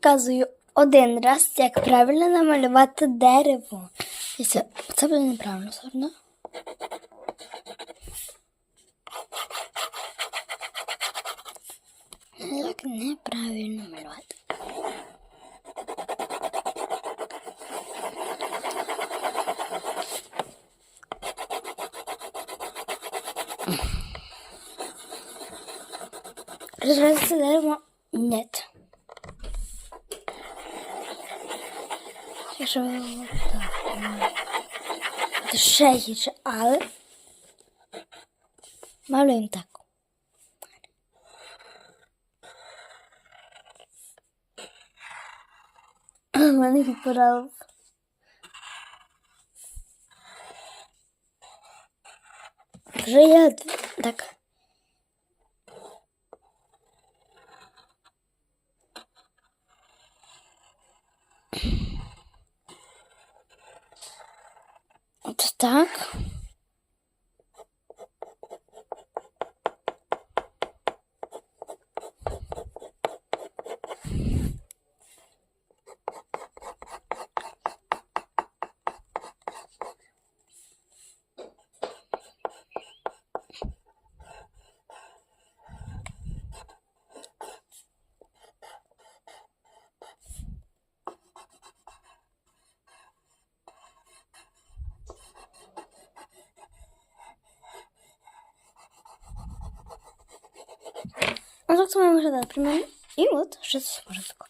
показую один раз, як правильно намалювати дерево. Це, це буде неправильно, все одно. Як неправильно малювати. Розразиться дерево? Нет. Якщо так, ну, це ще гірше, але малюємо так. У я так. От так. А так само виглядає примерно. І от що це порядку.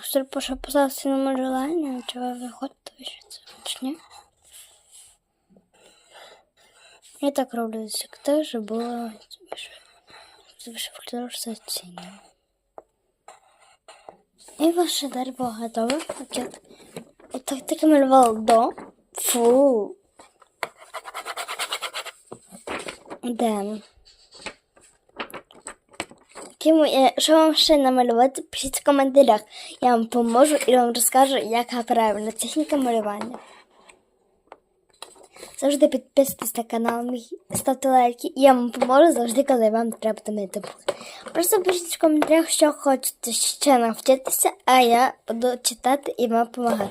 Що пише поставити на малювання, чи ви виходите, що це чи ні? Я так роблю завжди, щоб було більше фактично оцінюю. І ваше дерево готове. От я Отак таке малювала до. Фу. Де? Кому, е, що вам ще намалювати, пишіть в коментарях. Я вам поможу і вам розкажу, яка правильна техніка малювання. Завжди підписуйтесь на канал ставте лайки, я вам поможу завжди, коли вам треба домити. Просто пишіть в коментарях, що хочете ще навчитися, а я буду читати і вам допомагати.